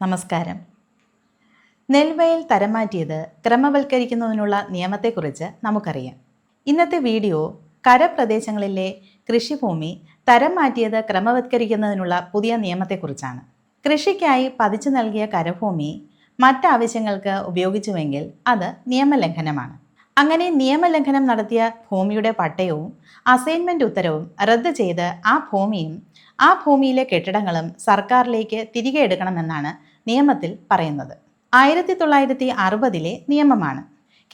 നമസ്കാരം. നെൽവയൽ തരം മാറ്റിയത് ക്രമവൽക്കരിക്കുന്നതിനുള്ള നിയമത്തെക്കുറിച്ച് നമുക്കറിയാം. ഇന്നത്തെ വീഡിയോ കരപ്രദേശങ്ങളിലെ കൃഷിഭൂമി തരം മാറ്റിയത് ക്രമവത്കരിക്കുന്നതിനുള്ള പുതിയ നിയമത്തെക്കുറിച്ചാണ്. കൃഷിക്കായി പതിച്ചു നൽകിയ കരഭൂമി മറ്റാവശ്യങ്ങൾക്ക് ഉപയോഗിച്ചുവെങ്കിൽ അത് നിയമലംഘനമാണ്. അങ്ങനെ നിയമലംഘനം നടത്തിയ ഭൂമിയുടെ പട്ടയവും അസൈൻമെന്റ് ഉത്തരവും റദ്ദ് ചെയ്ത് ആ ഭൂമിയും ആ ഭൂമിയിലെ കെട്ടിടങ്ങളും സർക്കാരിലേക്ക് തിരികെ എടുക്കണമെന്നാണ് നിയമത്തിൽ പറയുന്നത്. ആയിരത്തി തൊള്ളായിരത്തി അറുപതിലെ നിയമമാണ്.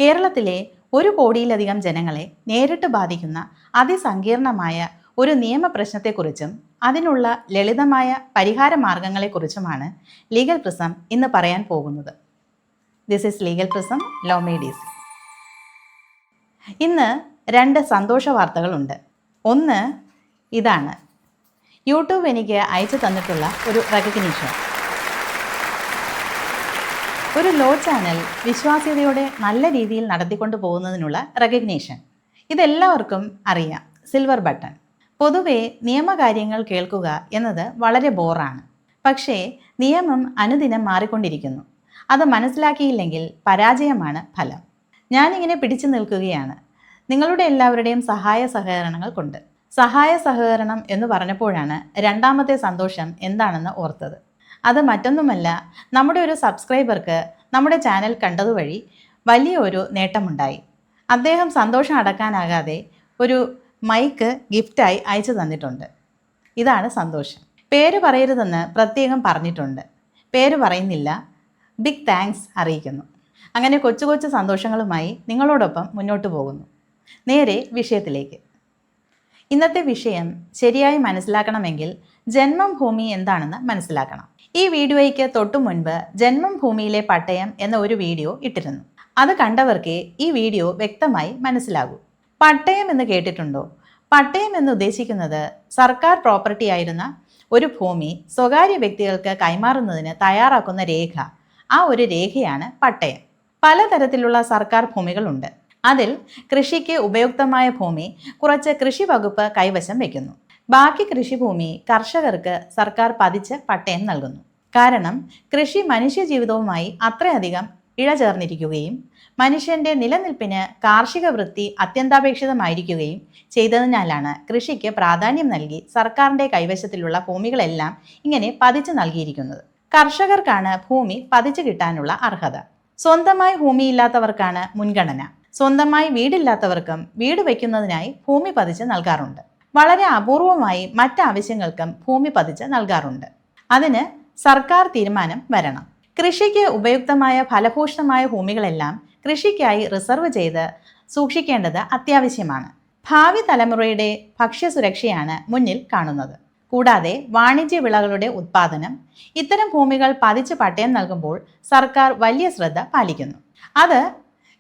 കേരളത്തിലെ ഒരു കോടിയിലധികം ജനങ്ങളെ നേരിട്ട് ബാധിക്കുന്ന അതിസങ്കീർണമായ ഒരു നിയമപ്രശ്നത്തെക്കുറിച്ചും അതിനുള്ള ലളിതമായ പരിഹാര മാർഗങ്ങളെക്കുറിച്ചുമാണ് ലീഗൽ പ്രിസം ഇന്ന് പറയാൻ പോകുന്നത്. This is legal prism law made easy ഇന്ന് രണ്ട് സന്തോഷ വാർത്തകളുണ്ട്. ഒന്ന് ഇതാണ്. യൂട്യൂബ് എനിക്ക് അയച്ചു തന്നിട്ടുള്ള ഒരു റെക്കഗ്നീഷൻ ഒരു ലോ ചാനൽ വിശ്വാസ്യതയോടെ നല്ല രീതിയിൽ നടത്തിക്കൊണ്ടു പോകുന്നതിനുള്ള റെക്കഗ്നീഷൻ ഇതെല്ലാവർക്കും അറിയാം. സിൽവർ ബട്ടൺ പൊതുവെ നിയമകാര്യങ്ങൾ കേൾക്കുക എന്നത് വളരെ ബോറാണ്. പക്ഷേ നിയമം അനുദിനം മാറിക്കൊണ്ടിരിക്കുന്നു. അത് മനസ്സിലാക്കിയില്ലെങ്കിൽ പരാജയമാണ് ഫലം. ഞാനിങ്ങനെ പിടിച്ചു നിൽക്കുകയാണ്. നിങ്ങളുടെ എല്ലാവരുടെയും സഹായ സഹകരണങ്ങൾ കൊണ്ട്. സഹായ സഹകരണം എന്ന് പറഞ്ഞപ്പോഴാണ് രണ്ടാമത്തെ സന്തോഷം എന്താണെന്ന് ഓർത്തത്. അത് മറ്റൊന്നുമല്ല നമ്മുടെ ഒരു സബ്സ്ക്രൈബർക്ക് നമ്മുടെ ചാനൽ കണ്ടതുവഴി വലിയ ഒരു നേട്ടമുണ്ടായി. അദ്ദേഹം സന്തോഷം അടക്കാനാകാതെ ഒരു മൈക്ക് ഗിഫ്റ്റായി അയച്ചു തന്നിട്ടുണ്ട്. ഇതാണ് സന്തോഷം. പേര് പറയരുതെന്ന് പ്രത്യേകം പറഞ്ഞിട്ടുണ്ട്. പേര് പറയുന്നില്ല. ബിഗ് താങ്ക്സ് അറിയിക്കുന്നു. അങ്ങനെ കൊച്ചു കൊച്ചു സന്തോഷങ്ങളുമായി നിങ്ങളോടൊപ്പം മുന്നോട്ട് പോകുന്നു. നേരെ വിഷയത്തിലേക്ക്. ഇന്നത്തെ വിഷയം ശരിയായി മനസ്സിലാക്കണമെങ്കിൽ ജന്മം ഭൂമി എന്താണെന്ന് മനസ്സിലാക്കണം. ഈ വീഡിയോയ്ക്ക് തൊട്ടു മുൻപ് ജന്മം ഭൂമിയിലെ പട്ടയം എന്ന ഒരു വീഡിയോ ഇട്ടിരുന്നു. അത് കണ്ടവർക്കേ ഈ വീഡിയോ വ്യക്തമായി മനസ്സിലാകൂ. പട്ടയം എന്ന് കേട്ടിട്ടുണ്ടോ? പട്ടയം എന്ന് ഉദ്ദേശിക്കുന്നത് സർക്കാർ പ്രോപ്പർട്ടി ആയിരുന്ന ഒരു ഭൂമി സ്വകാര്യ വ്യക്തികൾക്ക് കൈമാറുന്നതിന് തയ്യാറാക്കുന്ന രേഖ. ആ ഒരു രേഖയാണ് പട്ടയം. പലതരത്തിലുള്ള സർക്കാർ ഭൂമികളുണ്ട്. അതിൽ കൃഷിക്ക് ഉപയുക്തമായ ഭൂമി കുറച്ച് കൃഷി വകുപ്പ് കൈവശം വയ്ക്കുന്നു ബാക്കി കൃഷിഭൂമി കർഷകർക്ക് സർക്കാർ പതിച്ച് പട്ടയം നൽകുന്നു. കാരണം കൃഷി മനുഷ്യജീവിതവുമായി അത്രയധികം ഇഴചേർന്നിരിക്കുകയും മനുഷ്യന്റെ നിലനിൽപ്പിന് കാർഷിക വൃത്തി അത്യന്താപേക്ഷിതമായിരിക്കുകയും ചെയ്തതിനാലാണ് കൃഷിക്ക് പ്രാധാന്യം നൽകി സർക്കാരിന്റെ കൈവശത്തിലുള്ള ഭൂമികളെല്ലാം ഇങ്ങനെ പതിച്ചു നൽകിയിരിക്കുന്നത്. കർഷകർക്കാണ് ഭൂമി പതിച്ചു കിട്ടാനുള്ള അർഹത. സ്വന്തമായി ഭൂമിയില്ലാത്തവർക്കാണ് മുൻഗണന. സ്വന്തമായി വീടില്ലാത്തവർക്കും വീട് വയ്ക്കുന്നതിനായി ഭൂമി പതിച്ച് നൽകാറുണ്ട്. വളരെ അപൂർവമായി മറ്റാവശ്യങ്ങൾക്കും ഭൂമി പതിച്ച് നൽകാറുണ്ട്. അതിന് സർക്കാർ തീരുമാനം വരണം. കൃഷിക്ക് ഉപയുക്തമായ ഫലഭൂഷണമായ ഭൂമികളെല്ലാം കൃഷിക്കായി റിസർവ് ചെയ്ത് സൂക്ഷിക്കേണ്ടത് അത്യാവശ്യമാണ്. ഭാവി തലമുറയുടെ ഭക്ഷ്യസുരക്ഷയാണ് മുന്നിൽ കാണുന്നത്. കൂടാതെ വാണിജ്യ വിളകളുടെ ഉത്പാദനം ഇത്തരം ഭൂമികൾ പതിച്ച് പട്ടയം നൽകുമ്പോൾ സർക്കാർ വലിയ ശ്രദ്ധ പാലിക്കുന്നു. അത്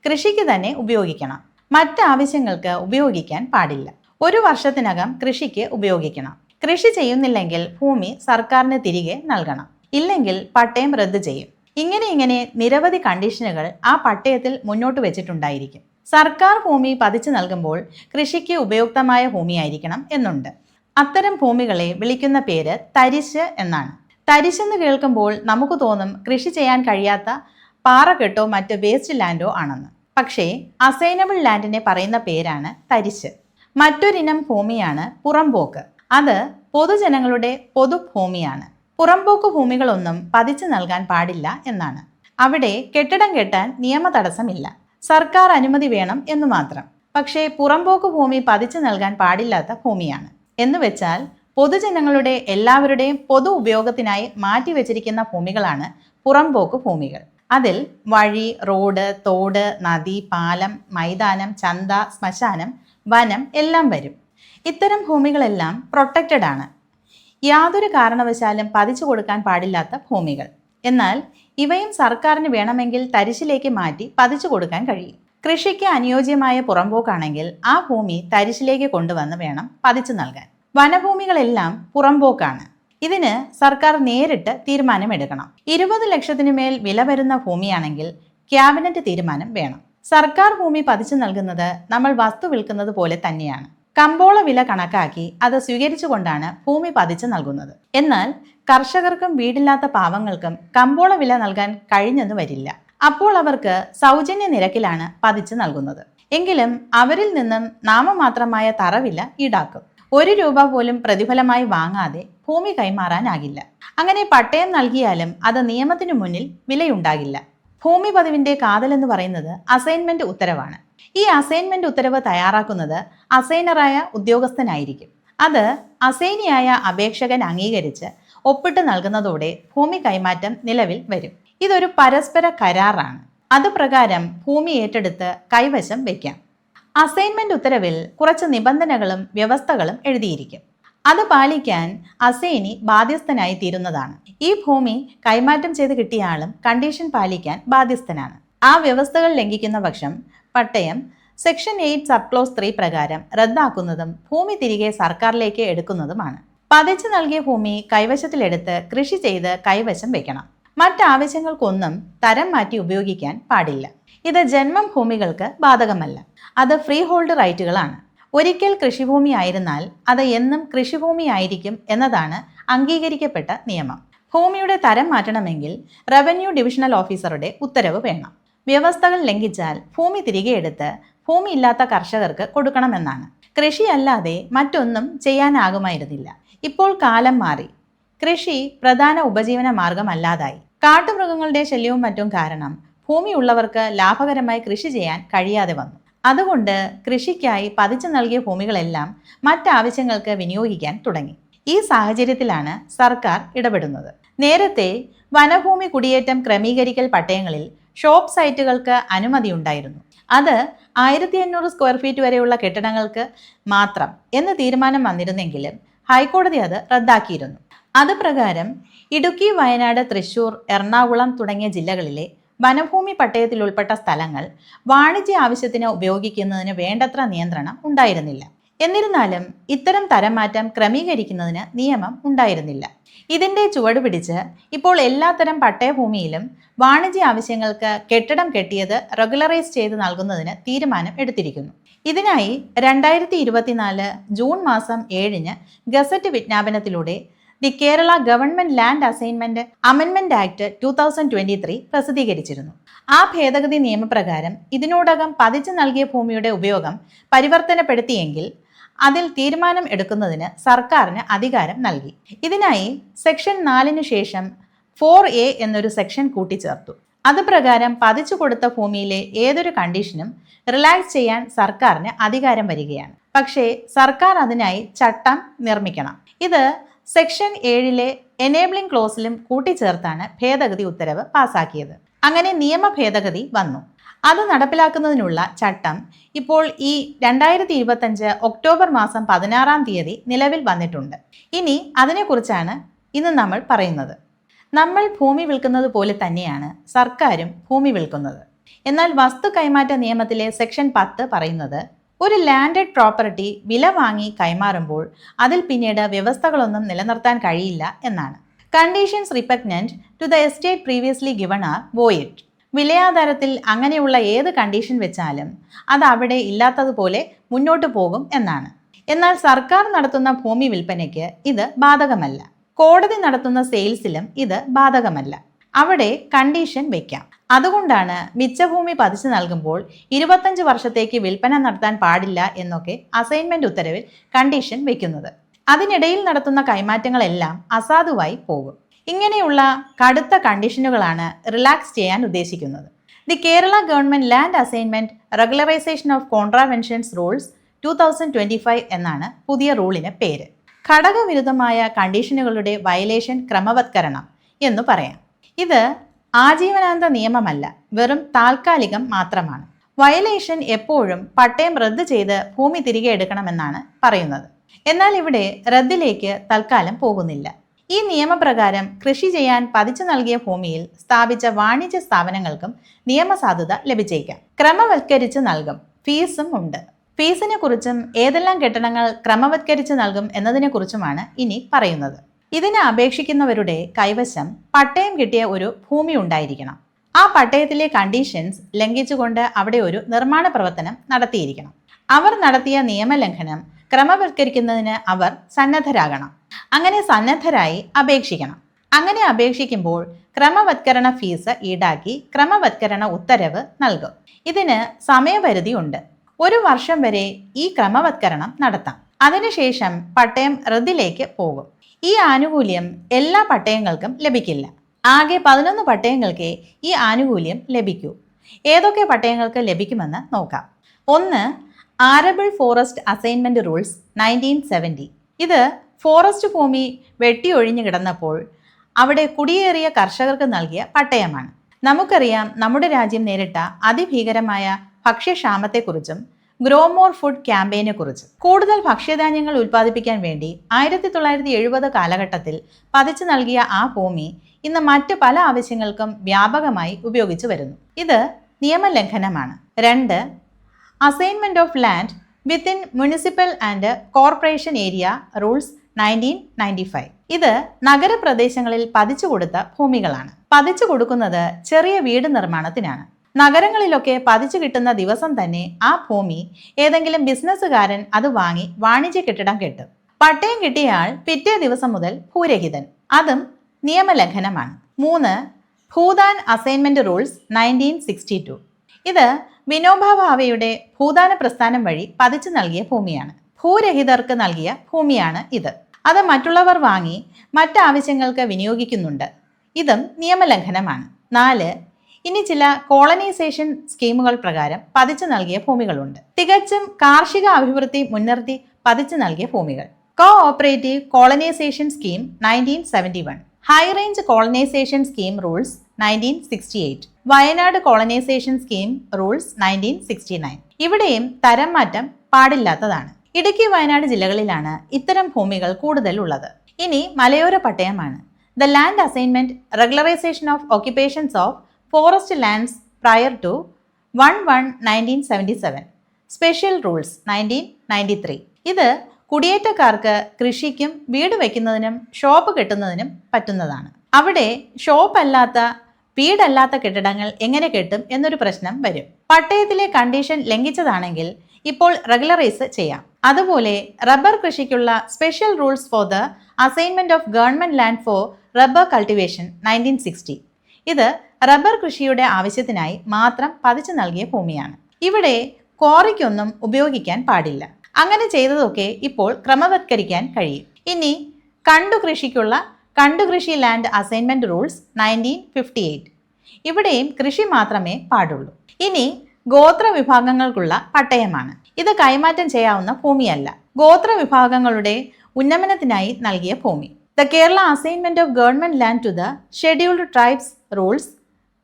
കൃഷിക്ക് തന്നെ ഉപയോഗിക്കണം. മറ്റ് ആവശ്യങ്ങൾക്ക് ഉപയോഗിക്കാൻ പാടില്ല. ഒരു വർഷത്തിനകം കൃഷിക്ക് ഉപയോഗിക്കണം. കൃഷി ചെയ്യുന്നില്ലെങ്കിൽ ഭൂമി സർക്കാരിന് തിരികെ നൽകണം. ഇല്ലെങ്കിൽ പട്ടയം റദ്ദ് ചെയ്യും. ഇങ്ങനെ ഇങ്ങനെ നിരവധി കണ്ടീഷനുകൾ ആ പട്ടയത്തിൽ മുന്നോട്ട് വെച്ചിട്ടുണ്ടായിരിക്കും. സർക്കാർ ഭൂമി പതിച്ചു നൽകുമ്പോൾ കൃഷിക്ക് ഉപയുക്തമായ ഭൂമിയായിരിക്കണം എന്നുണ്ട്. അത്തരം ഭൂമികളെ വിളിക്കുന്ന പേര് തരിശ് എന്നാണ്. തരിശ് എന്ന് കേൾക്കുമ്പോൾ നമുക്ക് തോന്നും കൃഷി ചെയ്യാൻ കഴിയാത്ത പാറക്കെട്ടോ മറ്റ് വേസ്റ്റ് ലാൻഡോ ആണെന്ന്. പക്ഷേ അസൈനബിൾ ലാൻഡിനെ പറയുന്ന പേരാണ് തരിശ്. മറ്റൊരിനം ഭൂമിയാണ് പുറംപോക്ക്. അത് പൊതുജനങ്ങളുടെ പൊതുഭൂമിയാണ്. പുറംപോക്ക് ഭൂമികളൊന്നും പതിച്ചു നൽകാൻ പാടില്ല എന്നാണ്. അവിടെ കെട്ടിടം കെട്ടാൻ നിയമ തടസ്സമില്ല. സർക്കാർ അനുമതി വേണം എന്നു മാത്രം. പക്ഷേ പുറംപോക്ക് ഭൂമി പതിച്ചു നൽകാൻ പാടില്ലാത്ത ഭൂമിയാണ്. എന്ന് വെച്ചാൽ പൊതുജനങ്ങളുടെ എല്ലാവരുടെയും പൊതു ഉപയോഗത്തിനായി മാറ്റിവെച്ചിരിക്കുന്ന ഭൂമികളാണ് പുറംപോക്ക് ഭൂമികൾ. അതിൽ വഴി റോഡ് തോട് നദി പാലം മൈതാനം ചന്ത ശ്മശാനം വനം എല്ലാം വരും. ഇത്തരം ഭൂമികളെല്ലാം പ്രൊട്ടക്റ്റഡ് ആണ്. യാതൊരു കാരണവശാലും പതിച്ചു കൊടുക്കാൻ പാടില്ലാത്ത ഭൂമികൾ. എന്നാൽ ഇവയും സർക്കാരിന് വേണമെങ്കിൽ തരിശിലേക്ക് മാറ്റി പതിച്ചു കൊടുക്കാൻ കഴിയും. കൃഷിക്ക് അനുയോജ്യമായ പുറമ്പോക്കാണെങ്കിൽ ആ ഭൂമി തരിശിലേക്ക് കൊണ്ടുവന്ന് വേണം പതിച്ചു നൽകാൻ. വനഭൂമികളെല്ലാം പുറമ്പോക്കാണ് ഇതിന് സർക്കാർ നേരിട്ട് തീരുമാനമെടുക്കണം. ഇരുപത് ലക്ഷത്തിനു മേൽ വില വരുന്ന ഭൂമിയാണെങ്കിൽ ക്യാബിനറ്റ് തീരുമാനം വേണം. സർക്കാർ ഭൂമി പതിച്ചു നൽകുന്നത് നമ്മൾ വസ്തു വിൽക്കുന്നത് പോലെ തന്നെയാണ്. കമ്പോള വില കണക്കാക്കി അത് സ്വീകരിച്ചുകൊണ്ടാണ് ഭൂമി പതിച്ചു നൽകുന്നത്. എന്നാൽ കർഷകർക്കും വീടില്ലാത്ത പാവങ്ങൾക്കും കമ്പോള വില നൽകാൻ കഴിഞ്ഞെന്ന് വരില്ല. അപ്പോൾ അവർക്ക് സൗജന്യ നിരക്കിലാണ് പതിച്ചു നൽകുന്നത്. എങ്കിലും അവരിൽ നിന്നും നാമമാത്രമായ തറവില ഈടാക്കും. ഒരു രൂപ പോലും പ്രതിഫലമായി വാങ്ങാതെ ഭൂമി കൈമാറാനാകില്ല. അങ്ങനെ പട്ടയം നൽകിയാലും അത് നിയമത്തിനു മുന്നിൽ വിലയുണ്ടാകില്ല. ഭൂമി പതിവിന്റെ കാതൽ എന്ന് പറയുന്നത് അസൈൻമെന്റ് ഉത്തരവാണ്. ഈ അസൈൻമെന്റ് ഉത്തരവ് തയ്യാറാക്കുന്നത് അസൈനറായ ഉദ്യോഗസ്ഥനായിരിക്കും. അത് അസൈനിയായ അപേക്ഷകൻ അംഗീകരിച്ച് ഒപ്പിട്ട് നൽകുന്നതോടെ ഭൂമി കൈമാറ്റം നിലവിൽ വരും. ഇതൊരു പരസ്പര കരാറാണ്. അതുപ്രകാരം ഭൂമി ഏറ്റെടുത്ത് കൈവശം വയ്ക്കാം അസൈൻമെന്റ് ഉത്തരവിൽ കുറച്ച് നിബന്ധനകളും വ്യവസ്ഥകളും എഴുതിയിരിക്കും. അത് പാലിക്കാൻ അസൈനി ബാധ്യസ്ഥനായി തീരുന്നതാണ്. ഈ ഭൂമി കൈമാറ്റം ചെയ്ത് കിട്ടിയ ആളും കണ്ടീഷൻ പാലിക്കാൻ ബാധ്യസ്ഥനാണ്. ആ വ്യവസ്ഥകൾ ലംഘിക്കുന്ന പക്ഷം പട്ടയം section eight sub clause three പ്രകാരം റദ്ദാക്കുന്നതും ഭൂമി തിരികെ സർക്കാരിലേക്ക് എടുക്കുന്നതുമാണ്. പതിച്ചു നൽകിയ ഭൂമി കൈവശത്തിലെടുത്ത് കൃഷി ചെയ്ത് കൈവശം വെക്കണം. മറ്റാവശ്യങ്ങൾക്കൊന്നും തരം മാറ്റി ഉപയോഗിക്കാൻ പാടില്ല. ഇത് ജന്മം ഭൂമികൾക്ക് ബാധകമല്ല. അത് ഫ്രീ ഹോൾഡ് റൈറ്റുകളാണ്. ഒരിക്കൽ കൃഷിഭൂമി ആയിരുന്നാൽ അത് എന്നും കൃഷിഭൂമി ആയിരിക്കും എന്നതാണ് അംഗീകരിക്കപ്പെട്ട നിയമം. ഭൂമിയുടെ തരം മാറ്റണമെങ്കിൽ റവന്യൂ ഡിവിഷണൽ ഓഫീസറുടെ ഉത്തരവ് വേണം. വ്യവസ്ഥകൾ ലംഘിച്ചാൽ ഭൂമി തിരികെ എടുത്ത് ഭൂമി ഇല്ലാത്ത കർഷകർക്ക് കൊടുക്കണമെന്നാണ്. കൃഷിയല്ലാതെ മറ്റൊന്നും ചെയ്യാനാകുമായിരുന്നില്ല. ഇപ്പോൾ കാലം മാറി. കൃഷി പ്രധാന ഉപജീവന മാർഗമല്ലാതായി. കാട്ടുമൃഗങ്ങളുടെ ശല്യവും മറ്റും കാരണം ഭൂമിയുള്ളവർക്ക് ലാഭകരമായി കൃഷി ചെയ്യാൻ കഴിയാതെ വന്നു. അതുകൊണ്ട് കൃഷിക്കായി പതിച്ചു നൽകിയ ഭൂമികളെല്ലാം മറ്റാവശ്യങ്ങൾക്ക് വിനിയോഗിക്കാൻ തുടങ്ങി. ഈ സാഹചര്യത്തിലാണ് സർക്കാർ ഇടപെടുന്നത്. നേരത്തെ വനഭൂമി കുടിയേറ്റം ക്രമീകരിക്കൽ പട്ടയങ്ങളിൽ ഷോപ്പ് സൈറ്റുകൾക്ക് അനുമതി ഉണ്ടായിരുന്നു. അത് ആയിരത്തി അഞ്ഞൂറ് സ്ക്വയർ ഫീറ്റ് വരെയുള്ള കെട്ടിടങ്ങൾക്ക് മാത്രം എന്ന് തീരുമാനം വന്നിരുന്നെങ്കിലും ഹൈക്കോടതി അത് റദ്ദാക്കിയിരുന്നു. അത് പ്രകാരം ഇടുക്കി വയനാട് തൃശൂർ എറണാകുളം തുടങ്ങിയ ജില്ലകളിലെ വനഭൂമി പട്ടയത്തിൽ ഉൾപ്പെട്ട സ്ഥലങ്ങൾ വാണിജ്യ ആവശ്യത്തിന് ഉപയോഗിക്കുന്നതിന് വേണ്ടത്ര നിയന്ത്രണം ഉണ്ടായിരുന്നില്ല. എന്നിരുന്നാലും ഇത്തരം തരംമാറ്റം ക്രമീകരിക്കുന്നതിന് നിയമം ഉണ്ടായിരുന്നില്ല. ഇതിന്റെ ചുവട് പിടിച്ച് ഇപ്പോൾ എല്ലാത്തരം പട്ടയഭൂമിയിലും വാണിജ്യ ആവശ്യങ്ങൾക്ക് കെട്ടിടം കെട്ടിയത് റെഗുലറൈസ് ചെയ്ത് നൽകുന്നതിന് തീരുമാനം എടുത്തിരിക്കുന്നു. ഇതിനായി രണ്ടായിരത്തി ജൂൺ മാസം ഏഴിന് gazette വിജ്ഞാപനത്തിലൂടെ the Kerala government land assignment അമെൻമെന്റ് act two thousand twenty three പ്രസിദ്ധീകരിച്ചിരുന്നു. ആ ഭേദഗതി നിയമപ്രകാരം ഇതിനോടകം പതിച്ചു നൽകിയ ഭൂമിയുടെ ഉപയോഗം പരിവർത്തനപ്പെടുത്തിയെങ്കിൽ അതിൽ തീരുമാനം എടുക്കുന്നതിന് സർക്കാരിന് അധികാരം നൽകി. ഇതിനായി സെക്ഷൻ നാലിന് ശേഷം ഫോർ എ എന്നൊരു സെക്ഷൻ കൂട്ടിച്ചേർത്തു. അത് പ്രകാരം പതിച്ചു കൊടുത്ത ഭൂമിയിലെ ഏതൊരു കണ്ടീഷനും റിലാക്സ് ചെയ്യാൻ സർക്കാരിന് അധികാരം വരികയാണ്. പക്ഷേ സർക്കാർ അതിനായി ചട്ടം നിർമ്മിക്കണം. ഇത് സെക്ഷൻ ഏഴിലെ എനേബിളിംഗ് ക്ലോസിലും കൂട്ടിച്ചേർത്താണ് ഭേദഗതി ഉത്തരവ് പാസാക്കിയത്. അങ്ങനെ നിയമ ഭേദഗതി വന്നു. അത് നടപ്പിലാക്കുന്നതിനുള്ള ചട്ടം ഇപ്പോൾ ഈ രണ്ടായിരത്തി ഇരുപത്തഞ്ച് ഒക്ടോബർ മാസം പതിനാറാം തീയതി നിലവിൽ വന്നിട്ടുണ്ട്. ഇനി അതിനെക്കുറിച്ചാണ് ഇന്ന് നമ്മൾ പറയുന്നത്. നമ്മൾ ഭൂമി വിൽക്കുന്നത് പോലെ തന്നെയാണ് സർക്കാരും ഭൂമി വിൽക്കുന്നത്. എന്നാൽ വസ്തു കൈമാറ്റ നിയമത്തിലെ സെക്ഷൻ പത്ത് പറയുന്നത് ഒരു ലാൻഡഡ് പ്രോപ്പർട്ടി വില വാങ്ങി കൈമാറുമ്പോൾ അതിൽ പിന്നീട് വ്യവസ്ഥകളൊന്നും നിലനിർത്താൻ കഴിയില്ല എന്നാണ്. Conditions repugnant to the estate previously given are void വിലയാധാരത്തിൽ അങ്ങനെയുള്ള ഏത് കണ്ടീഷൻ വെച്ചാലും അത് അവിടെ ഇല്ലാത്തതുപോലെ മുന്നോട്ട് പോകും എന്നാണ്. എന്നാൽ സർക്കാർ നടത്തുന്ന ഭൂമി വിൽപ്പനയ്ക്ക് ഇത് ബാധകമല്ല. കോടതി നടത്തുന്ന സെയിൽസിലും ഇത് ബാധകമല്ല. അവിടെ കണ്ടീഷൻ വെക്കാം. അതുകൊണ്ടാണ് മിച്ചഭൂമി പതിച്ചു നൽകുമ്പോൾ ഇരുപത്തഞ്ച് വർഷത്തേക്ക് വിൽപ്പന നടത്താൻ പാടില്ല എന്നൊക്കെ അസൈൻമെന്റ് ഉത്തരവിൽ കണ്ടീഷൻ വെക്കുന്നത്. അതിനിടയിൽ നടത്തുന്ന കൈമാറ്റങ്ങളെല്ലാം അസാധുവായി പോകും. ഇങ്ങനെയുള്ള കടുത്ത കണ്ടീഷനുകളാണ് റിലാക്സ് ചെയ്യാൻ ഉദ്ദേശിക്കുന്നത്. The Kerala government land assignment regularisation of contraventions rules two thousand twenty five എന്നാണ് പുതിയ റൂളിന് പേര്. ഘടകവിരുദ്ധമായ കണ്ടീഷനുകളുടെ വയലേഷൻ ക്രമവത്കരണം എന്ന് പറയാം. ഇത് ആജീവനാന്ത നിയമമല്ല വെറും താൽക്കാലികം മാത്രമാണ്. വയലേഷൻ എപ്പോഴും പട്ടയം റദ്ദ് ചെയ്ത് ഭൂമി തിരികെ എടുക്കണമെന്നാണ് പറയുന്നത്. എന്നാൽ ഇവിടെ റദ്ദിലേക്ക് തൽക്കാലം പോകുന്നില്ല. ഈ നിയമപ്രകാരം കൃഷി ചെയ്യാൻ പതിച്ചു നൽകിയ ഭൂമിയിൽ സ്ഥാപിച്ച വാണിജ്യ സ്ഥാപനങ്ങൾക്കും നിയമസാധുത ലഭിച്ചേക്കാം. ക്രമവൽക്കരിച്ച് നൽകും. ഫീസും ഉണ്ട്. ഫീസിനെ കുറിച്ചും ഏതെല്ലാം കെട്ടിടങ്ങൾ ക്രമവത്കരിച്ച് നൽകും എന്നതിനെ കുറിച്ചുമാണ് ഇനി പറയുന്നത്. ഇതിന് അപേക്ഷിക്കുന്നവരുടെ കൈവശം പട്ടയം കിട്ടിയ ഒരു ഭൂമി ഉണ്ടായിരിക്കണം. ആ പട്ടയത്തിലെ കണ്ടീഷൻസ് ലംഘിച്ചുകൊണ്ട് അവിടെ ഒരു നിർമ്മാണ പ്രവർത്തനം നടത്തിയിരിക്കണം. അവർ നടത്തിയ നിയമലംഘനം ക്രമവൽക്കരിക്കുന്നതിന് അവർ സന്നദ്ധരാകണം. അങ്ങനെ സന്നദ്ധരായി അപേക്ഷിക്കണം. അങ്ങനെ അപേക്ഷിക്കുമ്പോൾ ക്രമവത്കരണ ഫീസ് ഈടാക്കി ക്രമവത്കരണ ഉത്തരവ് നൽകും. ഇതിന് സമയപരിധി ഉണ്ട് ഒരു വർഷം വരെ ഈ ക്രമവത്കരണം നടത്താം. അതിനുശേഷം പട്ടയം റദ്ദിലേക്ക് പോകും. ഈ ആനുകൂല്യം എല്ലാ പട്ടയങ്ങൾക്കും ലഭിക്കില്ല. ആകെ പതിനൊന്ന് പട്ടയങ്ങൾക്ക് ഈ ആനുകൂല്യം ലഭിക്കൂ. ഏതൊക്കെ പട്ടയങ്ങൾക്ക് ലഭിക്കുമെന്ന് നോക്കാം. ഒന്ന് arable forest assignment rules nineteen seventy ഇത് ഫോറസ്റ്റ് ഭൂമി വെട്ടിയൊഴിഞ്ഞു കിടന്നപ്പോൾ അവിടെ കുടിയേറിയ കർഷകർക്ക് നൽകിയ പട്ടയമാണ്. നമുക്കറിയാം നമ്മുടെ രാജ്യം നേരിട്ട അതിഭീകരമായ ഭക്ഷ്യക്ഷാമത്തെക്കുറിച്ചും ഗ്രോമോർ ഫുഡ് ക്യാമ്പയിനെ കുറിച്ച്. കൂടുതൽ ഭക്ഷ്യധാന്യങ്ങൾ ഉൽപ്പാദിപ്പിക്കാൻ വേണ്ടി ആയിരത്തി തൊള്ളായിരത്തി എഴുപത് കാലഘട്ടത്തിൽ പതിച്ചു നൽകിയ ആ ഭൂമി ഇന്ന് മറ്റ് പല ആവശ്യങ്ങൾക്കും വ്യാപകമായി ഉപയോഗിച്ചു വരുന്നു. ഇത് നിയമലംഘനമാണ്. രണ്ട് assignment of land within municipal and corporation area rules nineteen ninety five ഇത് നഗരപ്രദേശങ്ങളിൽ പതിച്ചു കൊടുത്ത ഭൂമികളാണ്. പതിച്ചു കൊടുക്കുന്നത് ചെറിയ വീട് നിർമ്മാണത്തിനാണ്. നഗരങ്ങളിലൊക്കെ പതിച്ചു കിട്ടുന്ന ദിവസം തന്നെ ആ ഭൂമി ഏതെങ്കിലും ബിസിനസ്സുകാരൻ അത് വാങ്ങി വാണിജ്യ കെട്ടിടം കെട്ടും. പട്ടയം കിട്ടിയയാൾ പിറ്റേ ദിവസം മുതൽ ഭൂരഹിതൻ. അതും നിയമലംഘനമാണ്. മൂന്ന് Bhoodan assignment rules nineteen sixty two. ഇത് വിനോബ ഭൂദാന പ്രസ്ഥാനം വഴി പതിച്ചു നൽകിയ ഭൂമിയാണ്. ഭൂരഹിതർക്ക് നൽകിയ ഭൂമിയാണ് ഇത്. അത് മറ്റുള്ളവർ വാങ്ങി മറ്റാവശ്യങ്ങൾക്ക് വിനിയോഗിക്കുന്നുണ്ട്. ഇതും നിയമലംഘനമാണ്. നാല് ഇനി ചില കോളനൈസേഷൻ സ്കീമുകൾ പ്രകാരം പതിച്ചു നൽകിയ ഭൂമികളുണ്ട്. തികച്ചും കാർഷിക അഭിവൃദ്ധി മുൻനിർത്തി പതിച്ചു നൽകിയ ഭൂമികൾ. Cooperative colonisation scheme nineteen seventy one high range colonisation scheme rules nineteen sixty eight Wayanad colonisation scheme rules nineteen sixty nine ഇവിടെയും തരം മാറ്റം പാടില്ലാത്തതാണ്. ഇടുക്കി വയനാട് ജില്ലകളിലാണ് ഇത്തരം ഭൂമികൾ കൂടുതൽ ഉള്ളത്. ഇനി മലയോര പട്ടയമാണ്. The land assignment regularisation of occupations of forest lands prior to one one nineteen seventy seven special rules nineteen ninety three ഇത് കുടിയേറ്റക്കാർക്ക് കൃഷിക്കും വീട് വയ്ക്കുന്നതിനും ഷോപ്പ് കെട്ടുന്നതിനും പറ്റുന്നതാണ്. അവിടെ ഷോപ്പ് അല്ലാത്ത വീടല്ലാത്ത കെട്ടിടങ്ങൾ എങ്ങനെ കെട്ടും എന്നൊരു പ്രശ്നം വരും. പട്ടയത്തിലെ കണ്ടീഷൻ ലംഘിച്ചതാണെങ്കിൽ ഇപ്പോൾ റെഗുലറൈസ് ചെയ്യാം. അതുപോലെ rubber കൃഷിക്കുള്ള special rules for the assignment of government land for rubber cultivation nineteen sixty ഇത് റബ്ബർ കൃഷിയുടെ ആവശ്യത്തിനായി മാത്രം പതിച്ചു നൽകിയ ഭൂമിയാണ്. ഇവിടെ ക്വാറിക്കൊന്നും ഉപയോഗിക്കാൻ പാടില്ല. അങ്ങനെ ചെയ്തതൊക്കെ ഇപ്പോൾ ക്രമവത്കരിക്കാൻ കഴിയും. ഇനി കണ്ടു കൃഷിക്കുള്ള കണ്ടു കൃഷി land assignment rules nineteen fifty eight. ഇവിടെയും കൃഷി മാത്രമേ പാടുള്ളൂ. ഇനി ഗോത്ര വിഭാഗങ്ങൾക്കുള്ള പട്ടയമാണ്. ഇത് കൈമാറ്റം ചെയ്യാവുന്ന ഭൂമിയല്ല. ഗോത്ര വിഭാഗങ്ങളുടെ ഉന്നമനത്തിനായി നൽകിയ ഭൂമി. The Kerala assignment of government land to the scheduled tribes rules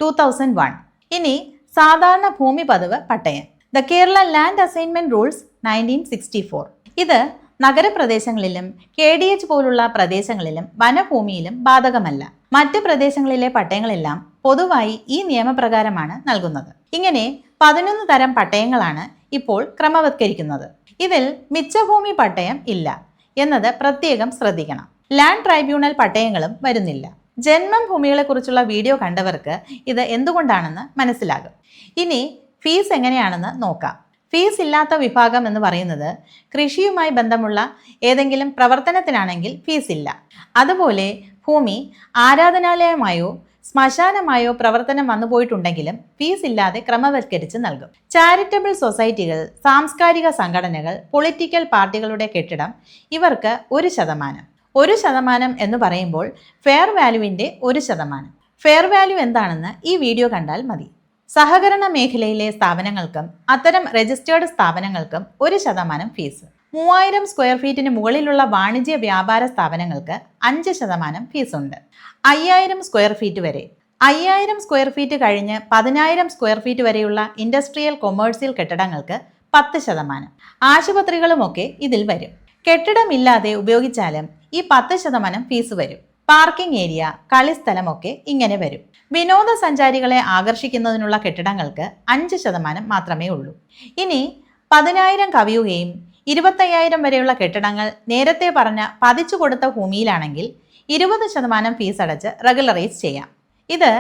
two thousand one ഇനി സാധാരണ ഭൂമി പതിവ് പട്ടയം. The Kerala land assignment rules nineteen sixty four ഇത് നഗരപ്രദേശങ്ങളിലും കെ ഡി എച്ച് പോലുള്ള പ്രദേശങ്ങളിലും വനഭൂമിയിലും ബാധകമല്ല. മറ്റ് പ്രദേശങ്ങളിലെ പട്ടയങ്ങളെല്ലാം പൊതുവായി ഈ നിയമപ്രകാരമാണ് നൽകുന്നത്. ഇങ്ങനെ പതിനൊന്ന് തരം പട്ടയങ്ങളാണ് ഇപ്പോൾ ക്രമവത്കരിക്കുന്നത്. ഇതിൽ മിച്ചഭൂമി പട്ടയം ഇല്ല. എന്നത് പ്രത്യേകം ശ്രദ്ധിക്കണം. ലാൻഡ് ട്രൈബ്യൂണൽ പട്ടയങ്ങളും വരുന്നില്ല. ജന്മം ഭൂമികളെക്കുറിച്ചുള്ള വീഡിയോ കണ്ടവർക്ക് ഇത് എന്തുകൊണ്ടാണെന്ന് മനസ്സിലാകും. ഇനി ഫീസ് എങ്ങനെയാണെന്ന് നോക്കാം. ഫീസ് ഇല്ലാത്ത വിഭാഗം എന്ന് പറയുന്നത് കൃഷിയുമായി ബന്ധമുള്ള ഏതെങ്കിലും പ്രവർത്തനത്തിനാണെങ്കിൽ ഫീസ് ഇല്ല. അതുപോലെ ഭൂമി ആരാധനാലയമായോ ശ്മശാനമായോ പ്രവർത്തനം വന്നുപോയിട്ടുണ്ടെങ്കിലും ഫീസ് ഇല്ലാതെ ക്രമവത്കരിച്ച് നൽകും. ചാരിറ്റബിൾ സൊസൈറ്റികൾ സാംസ്കാരിക സംഘടനകൾ പൊളിറ്റിക്കൽ പാർട്ടികളുടെ കെട്ടിടം ഇവർക്ക് ഒരു ശതമാനം. ഒരു ശതമാനം എന്ന് പറയുമ്പോൾ ഫെയർ വാല്യുവിന്റെ ഒരു ശതമാനം. ഫെയർ വാല്യൂ എന്താണെന്ന് ഈ വീഡിയോ കണ്ടാൽ മതി. സഹകരണ മേഖലയിലെ സ്ഥാപനങ്ങൾക്കും അത്തരം രജിസ്റ്റേർഡ് സ്ഥാപനങ്ങൾക്കും ഒരു ശതമാനം ഫീസ് മൂവായിരം സ്ക്വയർ ഫീറ്റിന് മുകളിലുള്ള വാണിജ്യ വ്യാപാര സ്ഥാപനങ്ങൾക്ക് അഞ്ച് ശതമാനം ഫീസുണ്ട് അയ്യായിരം സ്ക്വയർ ഫീറ്റ് വരെ. അയ്യായിരം സ്ക്വയർ ഫീറ്റ് കഴിഞ്ഞ് പതിനായിരം സ്ക്വയർ ഫീറ്റ് വരെയുള്ള ഇൻഡസ്ട്രിയൽ കൊമേഴ്സ്യൽ കെട്ടിടങ്ങൾക്ക് പത്ത് ശതമാനം. ആശുപത്രികളുമൊക്കെ ഇതിൽ വരും. കെട്ടിടമില്ലാതെ ഉപയോഗിച്ചാലും ഈ പത്ത് ശതമാനം ഫീസ് വരും. പാർക്കിംഗ് ഏരിയ കളിസ്ഥലമൊക്കെ ഇങ്ങനെ വരും. വിനോദസഞ്ചാരികളെ ആകർഷിക്കുന്നതിനുള്ള കെട്ടിടങ്ങൾക്ക് അഞ്ച് ശതമാനം മാത്രമേ ഉള്ളൂ. ഇനി പതിനായിരം കവിയുകയും ഇരുപത്തയ്യായിരം വരെയുള്ള കെട്ടിടങ്ങൾ നേരത്തെ പറഞ്ഞ പതിച്ചു കൊടുത്ത ഭൂമിയിലാണെങ്കിൽ ഇരുപത് ശതമാനം ഫീസ് അടച്ച് റെഗുലറൈസ് ചെയ്യാം. ഇത്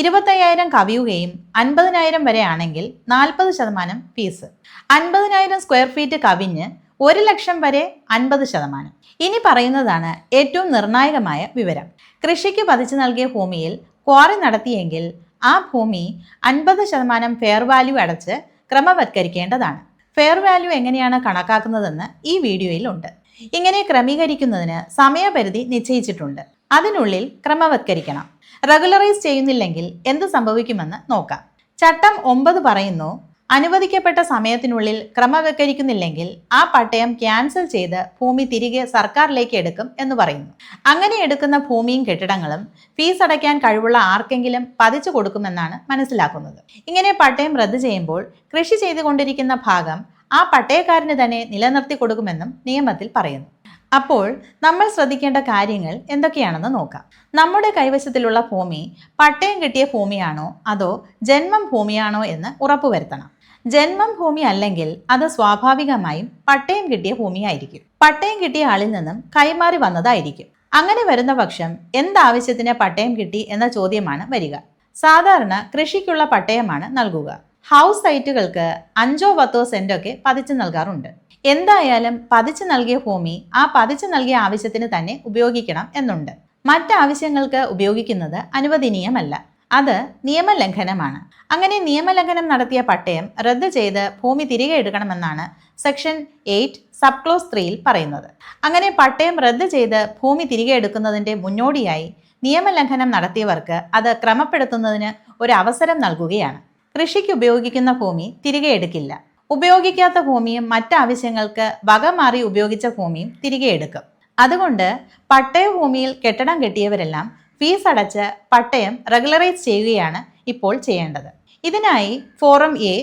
ഇരുപത്തയ്യായിരം കവിയുകയും അൻപതിനായിരം വരെ ആണെങ്കിൽ നാൽപ്പത് ശതമാനം ഫീസ്. അൻപതിനായിരം സ്ക്വയർ ഫീറ്റ് കവിഞ്ഞ് ഒരു ലക്ഷം വരെ അൻപത് ശതമാനം. ഇനി പറയുന്നതാണ് ഏറ്റവും നിർണായകമായ വിവരം. കൃഷിക്ക് പതിച്ചു നൽകിയ ഭൂമിയിൽ ക്വാറി നടത്തിയെങ്കിൽ ആ ഭൂമി അൻപത് ശതമാനം ഫെയർ വാല്യൂ അടച്ച് ക്രമവത്കരിക്കേണ്ടതാണ്. ഫെയർ വാല്യൂ എങ്ങനെയാണ് കണക്കാക്കുന്നതെന്ന് ഈ വീഡിയോയിൽ ഉണ്ട്. ഇങ്ങനെ ക്രമീകരിക്കുന്നതിന് സമയപരിധി നിശ്ചയിച്ചിട്ടുണ്ട്. അതിനുള്ളിൽ ക്രമവത്കരിക്കണം. റെഗുലറൈസ് ചെയ്യുന്നില്ലെങ്കിൽ എന്ത് സംഭവിക്കുമെന്ന് നോക്കാം. ചട്ടം ഒമ്പത് പറയുന്നു അനുവദിക്കപ്പെട്ട സമയത്തിനുള്ളിൽ ക്രമവൽക്കരിക്കുന്നില്ലെങ്കിൽ ആ പട്ടയം ക്യാൻസൽ ചെയ്ത് ഭൂമി തിരികെ സർക്കാരിലേക്ക് എടുക്കും എന്ന് പറയുന്നു. അങ്ങനെ എടുക്കുന്ന ഭൂമിയും കെട്ടിടങ്ങളും ഫീസ് അടയ്ക്കാൻ കഴിവുള്ള ആർക്കെങ്കിലും പതിച്ചു കൊടുക്കുമെന്നാണ് മനസ്സിലാക്കുന്നത്. ഇങ്ങനെ പട്ടയം റദ്ദു ചെയ്യുമ്പോൾ കൃഷി ചെയ്തുകൊണ്ടിരിക്കുന്ന ഭാഗം ആ പട്ടയക്കാരന് തന്നെ നിലനിർത്തി കൊടുക്കുമെന്നും നിയമത്തിൽ പറയുന്നു. അപ്പോൾ നമ്മൾ ശ്രദ്ധിക്കേണ്ട കാര്യങ്ങൾ എന്തൊക്കെയാണെന്ന് നോക്കാം. നമ്മുടെ കൈവശത്തിലുള്ള ഭൂമി പട്ടയം കിട്ടിയ ഭൂമിയാണോ അതോ ജന്മം ഭൂമിയാണോ എന്ന് ഉറപ്പുവരുത്തണം. ജന്മം ഭൂമി അല്ലെങ്കിൽ അത് സ്വാഭാവികമായും പട്ടയം കിട്ടിയ ഭൂമിയായിരിക്കും. പട്ടയം കിട്ടിയ ആളിൽ നിന്നും കൈമാറി വന്നതായിരിക്കും. അങ്ങനെ വരുന്ന പക്ഷം എന്താവശ്യത്തിന് പട്ടയം കിട്ടി എന്ന ചോദ്യമാണ് വരിക. സാധാരണ കൃഷിക്കുള്ള പട്ടയമാണ് നൽകുക. ഹൗസ് സൈറ്റുകൾക്ക് അഞ്ചോ പത്തോ സെന്റൊക്കെ പതിച്ചു നൽകാറുണ്ട്. എന്തായാലും പതിച്ചു നൽകിയ ഭൂമി ആ പതിച്ചു നൽകിയ ആവശ്യത്തിന് തന്നെ ഉപയോഗിക്കണം എന്നുണ്ട്. മറ്റാവശ്യങ്ങൾക്ക് ഉപയോഗിക്കുന്നത് അനുവദനീയമല്ല. അത് നിയമലംഘനമാണ്. അങ്ങനെ നിയമലംഘനം നടത്തിയ പട്ടയം റദ്ദ് ചെയ്ത് ഭൂമി തിരികെ എടുക്കണമെന്നാണ് സെക്ഷൻ എയ്റ്റ് സബ് ക്ലോസ് ത്രീയിൽ പറയുന്നത്. അങ്ങനെ പട്ടയം റദ്ദ് ചെയ്ത് ഭൂമി തിരികെ എടുക്കുന്നതിന്റെ മുന്നോടിയായി നിയമലംഘനം നടത്തിയവർക്ക് അത് ക്രമപ്പെടുത്തുന്നതിന് ഒരു അവസരം നൽകുകയാണ്. കൃഷിക്ക് ഉപയോഗിക്കുന്ന ഭൂമി തിരികെ എടുക്കില്ല. ഉപയോഗിക്കാത്ത ഭൂമിയും മറ്റാവശ്യങ്ങൾക്ക് വകമാറി ഉപയോഗിച്ച ഭൂമിയും തിരികെ എടുക്കും. അതുകൊണ്ട് പട്ടയ ഭൂമിയിൽ കെട്ടിടം കെട്ടിയവരെല്ലാം ഫീസ് അടച്ച് പട്ടയം റെഗുലറൈസ് ചെയ്യുകയാണ് ഇപ്പോൾ ചെയ്യേണ്ടത്. ഇതിനായി ഫോറം എ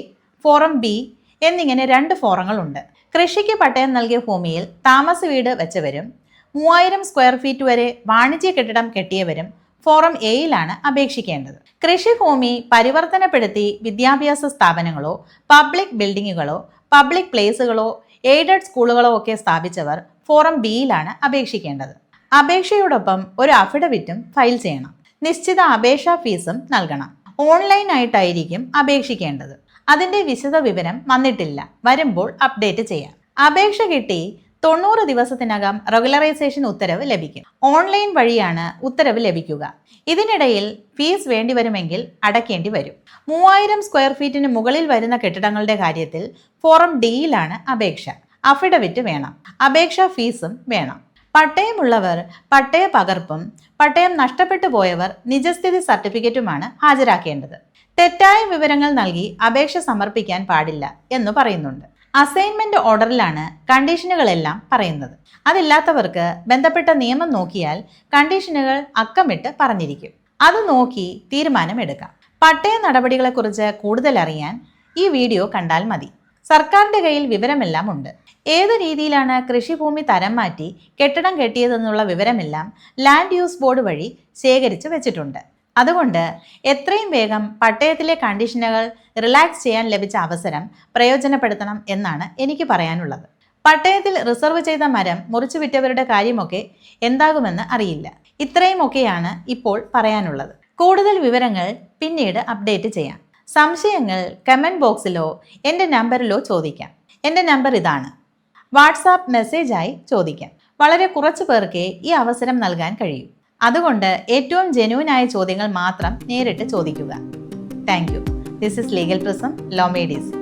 ഫോറം ബി എന്നിങ്ങനെ രണ്ട് ഫോറങ്ങളുണ്ട്. കൃഷിക്ക് പട്ടയം നൽകിയ ഭൂമിയിൽ താമസ വീട് വെച്ചവരും മൂവായിരം സ്ക്വയർ ഫീറ്റ് വരെ വാണിജ്യ കെട്ടിടം കെട്ടിയവരും ഫോറം എയിലാണ് അപേക്ഷിക്കേണ്ടത്. കൃഷിഭൂമി പരിവർത്തനപ്പെടുത്തി വിദ്യാഭ്യാസ സ്ഥാപനങ്ങളോ പബ്ലിക് ബിൽഡിങ്ങുകളോ പബ്ലിക് പ്ലേസുകളോ എയ്ഡഡ് സ്കൂളുകളോ ഒക്കെ സ്ഥാപിച്ചവർ ഫോറം ബിയിലാണ് അപേക്ഷിക്കേണ്ടത്. അപേക്ഷയോടൊപ്പം ഒരു അഫിഡവിറ്റും ഫയൽ ചെയ്യണം. നിശ്ചിത അപേക്ഷാ ഫീസും നൽകണം. ഓൺലൈനായിട്ടായിരിക്കും അപേക്ഷിക്കേണ്ടത്. അതിന്റെ വിശദ വിവരം വന്നിട്ടില്ല. വരുമ്പോൾ അപ്ഡേറ്റ് ചെയ്യാം. അപേക്ഷ കിട്ടി തൊണ്ണൂറ് ദിവസത്തിനകം റെഗുലറൈസേഷൻ ഉത്തരവ് ലഭിക്കും. ഓൺലൈൻ വഴിയാണ് ഉത്തരവ് ലഭിക്കുക. ഇതിനിടയിൽ ഫീസ് വേണ്ടിവരുമെങ്കിൽ അടയ്ക്കേണ്ടി വരും. മൂവായിരം സ്ക്വയർ ഫീറ്റിന് മുകളിൽ വരുന്ന കെട്ടിടങ്ങളുടെ കാര്യത്തിൽ ഫോറം ഡിയിലാണ് അപേക്ഷ. അഫിഡവിറ്റ് വേണം. അപേക്ഷാ ഫീസും വേണം. പട്ടയമുള്ളവർ പട്ടയ പകർപ്പും പട്ടയം നഷ്ടപ്പെട്ടു പോയവർ നിജസ്ഥിതി സർട്ടിഫിക്കറ്റുമാണ് ഹാജരാക്കേണ്ടത്. തെറ്റായ വിവരങ്ങൾ നൽകി അപേക്ഷ സമർപ്പിക്കാൻ പാടില്ല എന്ന് പറയുന്നുണ്ട്. അസൈൻമെന്റ് ഓർഡറിലാണ് കണ്ടീഷനുകളെല്ലാം പറയുന്നത്. അതില്ലാത്തവർക്ക് ബന്ധപ്പെട്ട നിയമം നോക്കിയാൽ കണ്ടീഷനുകൾ അക്കമിട്ട് പറഞ്ഞിരിക്കും. അത് നോക്കി തീരുമാനമെടുക്കാം. പട്ടയ നടപടികളെക്കുറിച്ച് കൂടുതൽ അറിയാൻ ഈ വീഡിയോ കണ്ടാൽ മതി. സർക്കാരിന്റെ കയ്യിൽ വിവരമെല്ലാം ഉണ്ട്. ഏത് രീതിയിലാണ് കൃഷിഭൂമി തരം മാറ്റി കെട്ടിടം കെട്ടിയതെന്നുള്ള വിവരമെല്ലാം ലാൻഡ് യൂസ് ബോർഡ് വഴി ശേഖരിച്ചു വെച്ചിട്ടുണ്ട്. അതുകൊണ്ട് എത്രയും വേഗം പട്ടയത്തിലെ കണ്ടീഷനുകൾ റിലാക്സ് ചെയ്യാൻ ലഭിച്ച അവസരം പ്രയോജനപ്പെടുത്തണം എന്നാണ് എനിക്ക് പറയാനുള്ളത്. പട്ടയത്തിൽ റിസർവ് ചെയ്ത മരം മുറിച്ചു വിറ്റവരുടെ കാര്യമൊക്കെ എന്താകുമെന്ന് അറിയില്ല. ഇത്രയുമൊക്കെയാണ് ഇപ്പോൾ പറയാനുള്ളത്. കൂടുതൽ വിവരങ്ങൾ പിന്നീട് അപ്ഡേറ്റ് ചെയ്യാം. സംശയങ്ങൾ കമന്റ് ബോക്സിലോ എന്റെ നമ്പറിലോ ചോദിക്കാം. എന്റെ നമ്പർ ഇതാണ്. വാട്സാപ്പ് മെസ്സേജായി ചോദിക്കാം. വളരെ കുറച്ച് പേർക്കേ ഈ അവസരം നൽകാൻ കഴിയൂ. അതുകൊണ്ട് ഏറ്റവും ജെന്യൂനായ ചോദ്യങ്ങൾ മാത്രം നേരിട്ട് ചോദിക്കുക. Thank you. This is legal prism law made easy